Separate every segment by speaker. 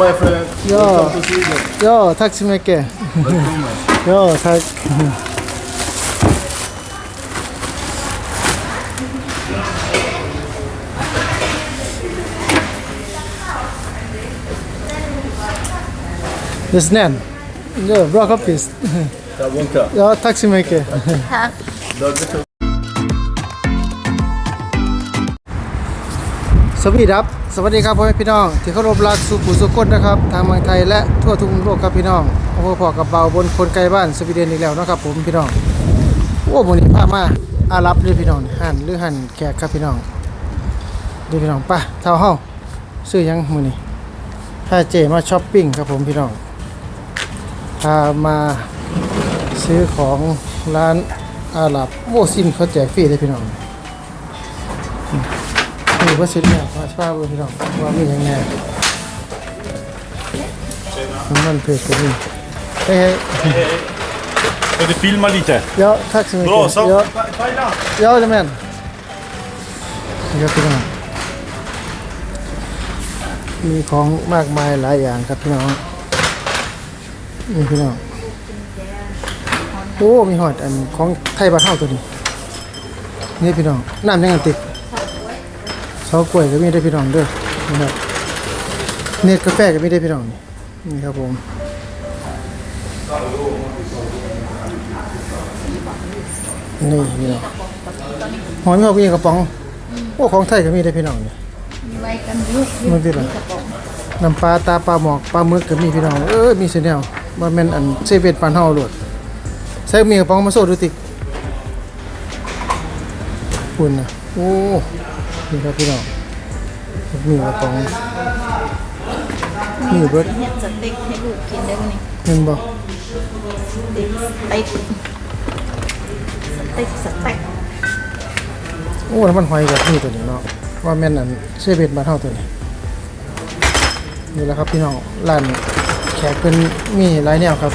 Speaker 1: my friend.
Speaker 2: Ja.
Speaker 1: Welcome to Sweden.
Speaker 2: Ja, tack så mycket.
Speaker 1: Välkommen.
Speaker 2: Ja, tack. Det är snön. Ja, bra kompis.
Speaker 1: Tabonka.
Speaker 2: Ja, tack så mycket.
Speaker 1: Dagligt
Speaker 2: สวัสดีครับ สวัสดีครับพ่อแม่พี่น้อง ที่เคารพรักสุขุสุขคนนะครับ ทางเมืองไทยและทั่วทุกโลกครับพี่น้องโอ้โหพอกับเบาบนคนไกลบ้านสวีเดนอีกแล้วนะครับผมพี่น้อง โอ้โมนี่พามาอารับเลยพี่น้องหันหรือหันแขกครับพี่น้องดูพี่น้องป่ะเท่าเฮาซื้อยังมือนี่ถ้าเจมาช้อปปิ้งครับผมพี่น้องพามาซื้อของร้านอาหรับโอ้ซิมเขาแจกฟรีเลยพี่น้อง ว่าสิเนี่ยมาช่วยเบิ่งพี่น้องว่ามีหยังไงมันเพจก็มีเฮ้ย
Speaker 3: Ska du filma lite?
Speaker 2: เดี๋ยวทักสิ
Speaker 3: Bra, så.
Speaker 2: เดี๋ยว
Speaker 3: Thailand.
Speaker 2: เดี๋ยวจะแม่นนี่ครับพี่น้องมีของมากมายหลายอย่างครับพี่น้อง นี่พี่น้อง โอ้ มีหอดอันของไทยบ้านเฮาตัวนี้ นี่พี่น้อง น้ำยังไงติด เสากล้วยก็มีได้พี่น้องเด้อนะครับเนตรกาแฟก็มีได้พี่น้องนี่นี่ครับผมนี่พี่น้องหอยมีเขามีกระป๋องโอ้ของไทยก็มีได้พี่น้องนี่
Speaker 4: ไว้กันลูก
Speaker 2: มันเป็นอะไรน้ำปลาตาปลาหมอกปลาหมึกก็มีพี่น้องเอ้ยมีเสียแนวว่าแม่นอันเซเว่นปานเฮาโลดใส่มีกระป๋องมาโซดูติคุณนะโอ้ นี่ครับพี่น้องมีกระป๋องมีเบิด
Speaker 4: เฮ็ดสเต็กให้ลูกกินได้ไหมนี่
Speaker 2: เห็นบ่
Speaker 4: สเต็กสเต็กสเต็กสเต็ก
Speaker 2: โอ้น้ำมันหอยแบบนี้ตัวนี้เนาะว่าแม่นอันเซเว่นปานเฮาตัวนี้นี่แหละครับพี่น้องร้านแขกเพิ่นมีหลายแนวครับ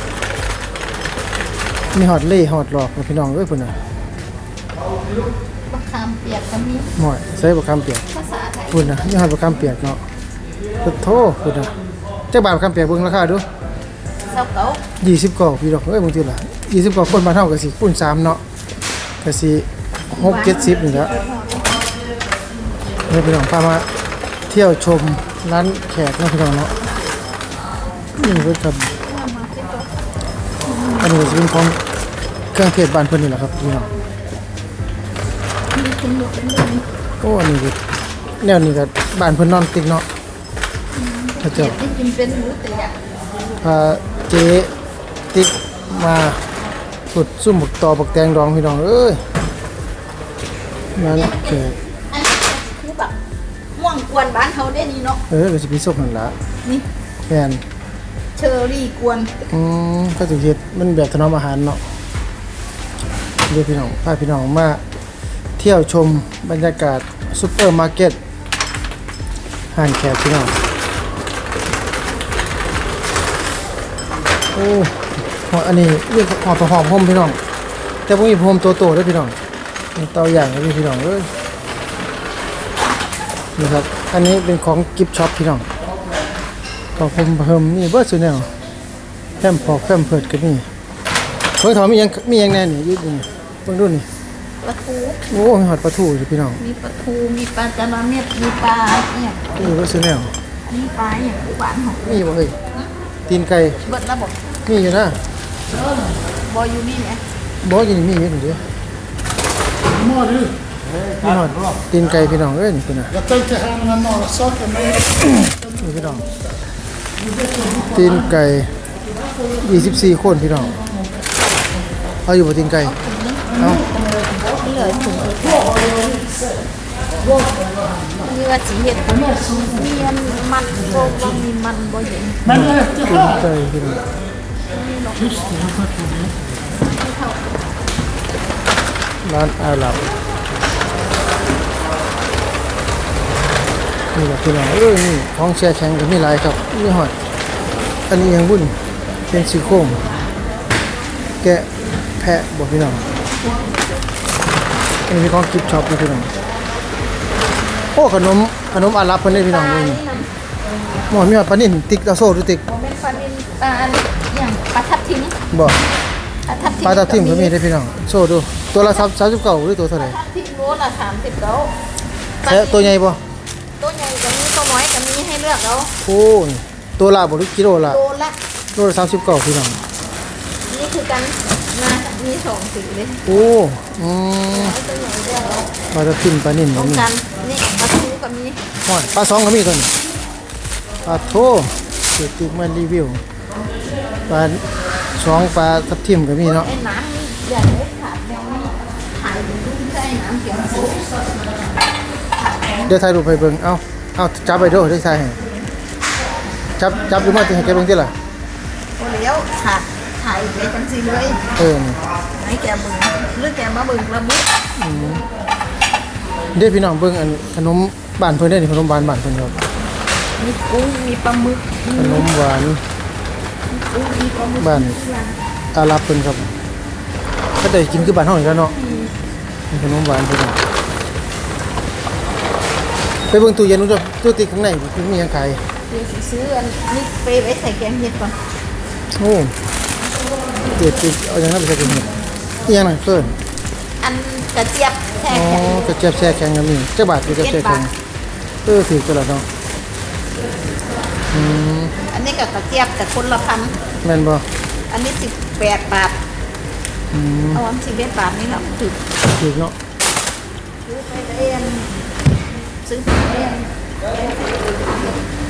Speaker 2: มีฮอตเล่ฮอตหลอกนะพี่น้องเอ้ยเพิ่นน่ะ
Speaker 4: มะ ขามเปียกก็มี
Speaker 2: หมอยใส่บะคำเปียก
Speaker 4: ภาษาไทย
Speaker 2: พุ่นนะยี่ห้อบะคำเปียกเนาะพุทโธพุ่นนะจักบาทบะคำเปียกเบิ่งราคาดู
Speaker 4: เศร้าเก๋า
Speaker 2: ยี่สิบกว่าพี่ดอกเอ้ยบางทีละยี่สิบกว่าคนมาเท่ากับสิคูณสามเนาะก็สิหกเจ็ดสิบนี่แหละนี่พี่น้องพามาเที่ยวชมร้านแขกเนาะพี่น้องเนาะนี่เพิ่นครับอันนี้ก็จะเป็นของเครื่องเทศบ้านเพิ่นนี่แหละครับพี่น้อง
Speaker 4: มีคุณลูกเป็นแบบนี้
Speaker 2: โอ้อันนี้ก็แนวนี้ก็บ้านเพิ่นนอนติดเนาะพระเจ้า
Speaker 4: ได้กินเป็นหมูแต่อยาก
Speaker 2: พาเจ๊ติ๊กมาสุดซุ่มบักตอบักแตงดองพี่น้องเอ้ยนั่นแขก
Speaker 4: อันนี้คือแบบม่วงกวนบ้านเขาได้นี่เนาะ
Speaker 2: เออก็สิพิซบนั่นละ
Speaker 4: นี่
Speaker 2: แฟน
Speaker 4: เชอรี่กวน
Speaker 2: อืมก็สิเฮ็ดมันแบบถนอมอาหารเนาะเดี๋ยวพี่น้องพาพี่น้องมาเที่ยวชมบรรยากาศซุปเปอร์มาร์เก็ตห้างแขกพี่น้องโอ้หอันนี้เรียกหอมหอมหอมพี่น้อง แต่พวกนี้ผมโตโตๆด้วยพี่น้องนี่เตาอย่างเลยพี่น้องเอ้ยนี่ครับ อันนี้เป็นของกิฟช็อปพี่น้องของผมเพิ่มนี่เบอร์สุดแนวแคมพอกแคมเพิดกันนี่เพิ่งถามมียังมียังแน่นี่ยืดนี่เพิ่งดูนี่
Speaker 4: ปลาทู
Speaker 2: โอ้มีหอดปลาทูอยู่พี่น้อง
Speaker 4: มีปลาทูมีปลาจาระเม็ดมีปลาเนี่ย
Speaker 2: นี่เบอร์สุดแนว
Speaker 4: อันนี้ปลาอย่างหวานของ
Speaker 2: มีบ่เอ้ยตีนไก่
Speaker 4: เบิดระบบ
Speaker 2: มีอยู่นะ
Speaker 4: บอยูนี่เนี่ย
Speaker 2: บ่อยินมีอยู่นี่เด้อมีหอดตีนไก่พี่น้องเอ้ยนี่เป็นน่ะ
Speaker 1: Jag tänkte handla några saker med
Speaker 2: นี่พี่น้องตีนไก่24คนพี่น้องเอาอยู่บ่ตีนไก่เอา
Speaker 4: เหลือถุงมีว่าสีเห็ดผมมีมันมันก็ว่ามีมันบ่เห็น
Speaker 1: Men ät
Speaker 2: ตีนไก่พี่น้อร้านอาหรับนี่แหละพี่น้องเอ้ยนี่ของแช่แข็งก็มีหลายครับนี่หอดอันนี้ยังบุ่นเป็นซี่โครงแกะแพะบอกพี่น้อง อันนี้ของกิฟช็อปนะพี่น้องโอ้ขนมขนมอาหรับเพิ่นได้พี่น้องเบิ่งนี่หมอมีหอดปลานิ่นติ๊กเอาโซ่ดูติ๊ก
Speaker 4: โมเมนต์ปลานินปลาอย่างปลาทับทิม
Speaker 2: บ่
Speaker 4: ปลาทับทิม
Speaker 2: ปลาทับทิมก็มีได้อพี่น้องโซ่ดูตัวละ3 39หรือตัวเท่าไหร่
Speaker 4: ทับทิมโลละสามสิบเก้า
Speaker 2: แท้ตัวใหญ่บ่
Speaker 4: ตัวใหญ่ก็มีตัวน้อยก็มีให้เลือกแล้ว
Speaker 2: โอ้ยตัวละบ่หรือกิโลละ
Speaker 4: โลละ
Speaker 2: โลละ39พี่น้อง
Speaker 4: นี่คือกันมามีสองสีเลย
Speaker 2: โอ้อืม
Speaker 4: ไอ้ตัวใหญ่เลือกแล้ว
Speaker 2: ปลาทับทิมปลานิ่น
Speaker 4: ต
Speaker 2: ก็
Speaker 4: รง
Speaker 2: มี
Speaker 4: กันนี่ปลาทูก็มี
Speaker 2: หอยปลาสองก็มีตัวนี้ปลาโทเกิดติ๊กมารีวิวปลาสองปลาทับทิมก็มีเนาะ
Speaker 4: ไอ้น้ำนี่อย่าเล็กขาดแนวนี้ถ่ายดูใช่น้ำเขียวสูงสด
Speaker 2: เดี๋ยวถ่ายรูปให้เบิ่งเอ้าเอ้าจับไปเด้อได้ถ่ายให้จับจับอยู่มาให้แกเบิ่งติล่ะ
Speaker 4: โอเลี้ยวขาด ถ่ายไปจังสิเลย
Speaker 2: เออนี่
Speaker 4: ให้แกบึงหรือแกมาบึงระบุ
Speaker 2: เด้พี่น้องเบิ่งอันขนมบ้านเพิ่นได้อนี่ขนมหวานบ้านเพิ่นครับ
Speaker 4: มีกุ้งมีปลาหมึก
Speaker 2: ขนมหวาน
Speaker 4: กุ้งมีปลาหมึก
Speaker 2: บ้านอาหรับเพิ่นครับก็ได้กินคือบ้านเฮานี่แหล้วเนาะมีขนมหวานเพิ่นน่ะไปเบิ่งตู้เย็นดูจ้ะตู้ติดข้างในคือมีหยังขาย
Speaker 4: เดี๋ยวสิซื้ออันนี้ไปไว้ใส่แกงเห็ดก่อน
Speaker 2: โอ้ เดี๋ยวติดเอาหยังนั้นไปใส่กินเฮ็ดอีหยังนั่นเพิ่น
Speaker 4: อันกระเจี๊ยบแช่
Speaker 2: อ๋อ
Speaker 4: แข็ง
Speaker 2: กระเจี๊ยบแช่แข็งก็มีจักบาทอยู่กระเจี๊ยบแข็ง
Speaker 4: เจ็ดบาท
Speaker 2: เออถือตลอดเนาะอืม
Speaker 4: อันนี้กับกระเจี๊ยบแต่คนละพัน
Speaker 2: แม่นบ่
Speaker 4: อันนี้สิบแปดบาท
Speaker 2: อืม
Speaker 4: เอาอันสิบเอ็ดบาทนี่เราถือ
Speaker 2: ถือเนาะ
Speaker 4: ซื้อไปเรียนซื้อไปเรียนเดี๋ยวไปยิง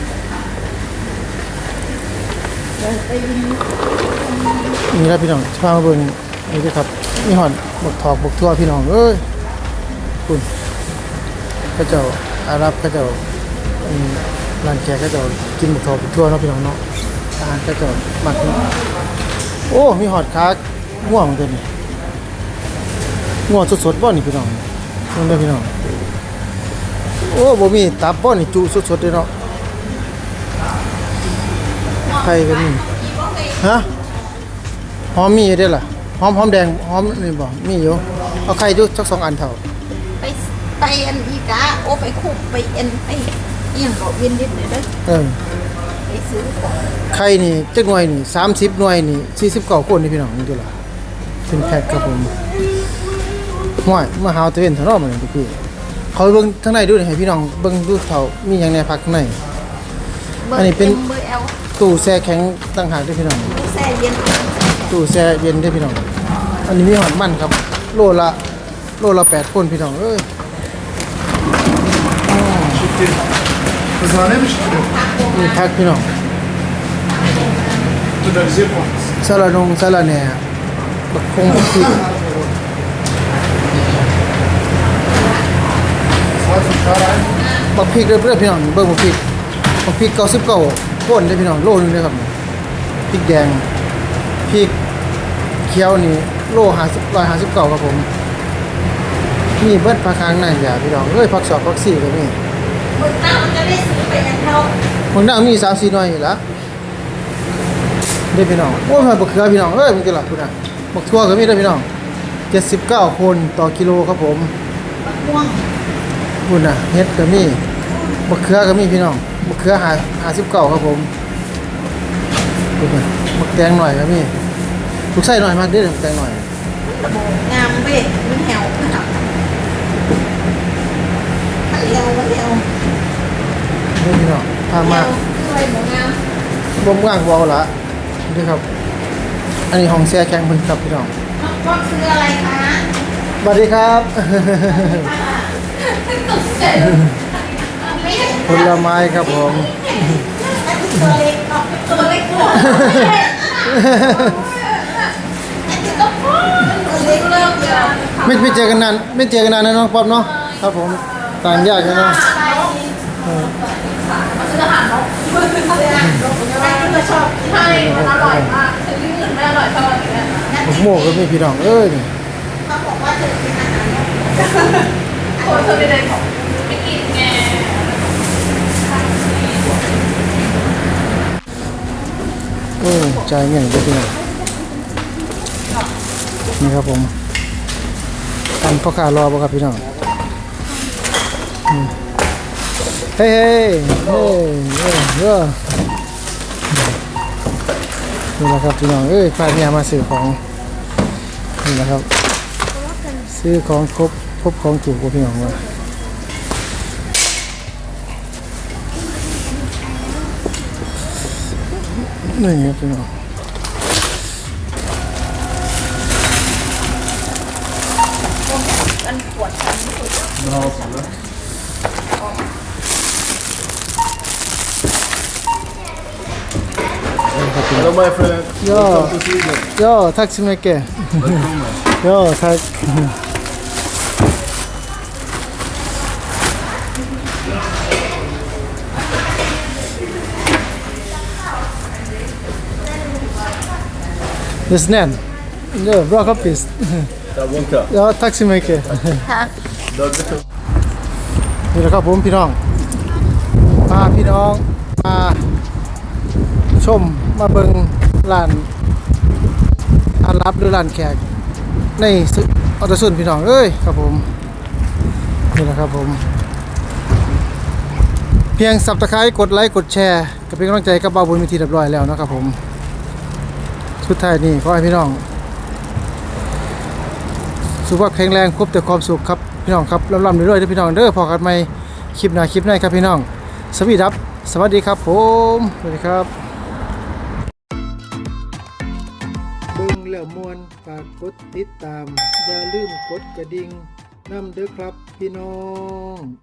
Speaker 2: นี่ครับพี่น้องพามาเบิ่งนี่ด้ครับมีหอดบกทอกบกทั่วพี่น้องเอ้ยคุณเขาเจ้าอารับเขาเจ้าร้านแขกเขาเจ้ากินบกทอกบกทั่วเนาะพี่น้องเนาะอาหารเขาเจ้ามักนาะโอ้มีหอดขาง่วงตัวนี้ง่วงสดๆบ่นี่พี่น้องนี่เด้พี่น้องโอ้บ่มีตับบ่นี่จุสดๆเลยเนาะ ไข่ก็มีฮะหอมมีอยู่ด้วยล่ะหอมหอมแดงหอมนี่บ่มีอยู่เอาไข่ดูสักสองอันเท่า
Speaker 4: ไปไปอันอีกาโอไปคุบไปเอ็นไปเอียงก็เวียนดิดเลยเด้อ
Speaker 2: เออ
Speaker 4: ไปซื้อของ
Speaker 2: ไข่นี่จักหน่วยนี่30หน่วยนี่49คนนี่พี่น้องนี่ตัวล่ะเป็นแพ็คครับผมห้วยมาหาตะเวนเท่าเนาะมันนี่พี่เขาเบิ่งข้างในดูหน่อยให้พี่น้องเบิ่งดูเท่ามีหยังในพักข้างในอันนี้เป็น
Speaker 4: เบอร์เอล
Speaker 2: ตู้แช่แข็งต่างหากเด้วยพี่น้อง
Speaker 4: แช่เย็น
Speaker 2: ตู้แช่เย็นเด้วยพี่น้อง อันนี้มีหอดมันครับ โลละโลละ8คนพี่น้องเอ้ย
Speaker 3: Kızhane mi çıktı?
Speaker 2: นี่พักพี่น้อง
Speaker 3: Bu da bize puan.
Speaker 2: สาระนงสาระแหน่บักคงบักพริกบักพริกเด้อเพื่อนพี่น้องเบิ่งบักพริกบักพริกเก้าสิบเก้า ก้นได้อพี่น้องโลนึงเลยครับพริกแดงพริกเขียวนี่โลห้าสิบร้อยห้าสิบเก้าครับผมมีเบิดผักคางหน้าอย่าพี่น้องเอ้ยผักสอบผักซี่ก็มี
Speaker 4: มึงหน้ามันจะได้ซื้อไปยังเท่า
Speaker 2: มึงนั่งมีสามสี่หน่วยอยู่แล้วได้อพี่น้องโอ้ยมันบักเขือพี่น้องเอ้ยมึงจะหลับคุณอะบักทั่วก็มีได้อพี่น้องเจ็ดสิบเก้าคนต่อกิโลครับผม
Speaker 4: ม่วง
Speaker 2: คุณน่ะเฮ็ดก็มีบักเขือก็มีพี่น้อง บักเขือหาหาสิบเก้าครับผมคุณน่ะบักแตงหน่อยก็มีลูกไส้หน่อยมากเด้อบักแตงหน่อย
Speaker 4: งามเว้ยมันแหวนะครับมันเร็วมันเร็ว
Speaker 2: นี่พี่น้องพามา
Speaker 4: ด้วยหมูงาม
Speaker 2: บ่มว่างบ่เอาละนี่ครับ อันนี้ห้องแช่แข็งเพิ่นครับพี่น้อง
Speaker 4: น้องพ่อซื้ออะไรคะ
Speaker 2: สวัสดีครับ
Speaker 4: ไม่เห็น
Speaker 2: ผลไม้ครับผม
Speaker 4: ตัวเล็กตัวเล็กกว่าตัวเล็กเริ่มจะ
Speaker 2: ไม่ไม่เจอกันนานไม่เจอกันนานนะน้องป๊อปเนาะครับผมต่างญาติกันเนาะ
Speaker 4: ซื้ออาหารเนาะแม่ก็ชอบใช่มันอร่อยมากซื้อที่อื่นไม่อร่อยเท่าอันนี้
Speaker 2: ผมโม่ก็ไมีพี่น้องเอ้ยนี่
Speaker 4: เขาบอกว่าเธอกินอาหาร
Speaker 5: โอ้เธอไม่ได้ของไม่กินไง
Speaker 2: ออใจายเงี้ยเด้อพี่น้องนี่ครับผมอันพ่อค้ารอบ่ะครับพี่น้องเฮ้ยเฮ้ยเฮ้ยเฮ้ยเฮ้ยนี่นะครับพี่น้องเอ้ยพาเมียมาซื้อของนี่นะครับ ซื้อของครบครบของถูกกว่าพี่น้องว่า นี่ครับพี่น้อง
Speaker 1: Hello my friend.
Speaker 2: Ja.
Speaker 1: Welcome to Sweden.
Speaker 2: Ja, tack så mycket.
Speaker 1: Välkommen.
Speaker 2: Ja, tack. Det är snäll. Ja, bra kompis.
Speaker 1: Tabonka.
Speaker 2: Ja, tack så mycket.
Speaker 1: Dödligt.
Speaker 2: นี่แหละครับผมพี่น้องพาพี่น้องมาชมมาเบิงร้านอารับหรือร้านแขก ในซึออตสุนพี่น้องเอ้ยครับผมนี่แหละครับผม เพียงสับตะไคร้กดไลค์กดแชร์ก็เป็นกำลังใจกับบ่าวบุญมีทีเรียบร้อยแล้วนะครับผม สุดท้ายนี่ขอให้พี่น้อง สุขภาพแข็งแรงพบแต่ความสุขครับพี่น้องครับร่ำๆรวยๆเด้อพี่น้องเด้อพอกันใหม่คลิปหน้าคลิปหน้าครับพี่น้อง สวัสดีครับ สวัสดีครับผมสวัสดีครับเบิ่งแล้วมวนฝากกดติดตามอย่าลืมกดกระดิ่งนำเด้อครับพี่น้อง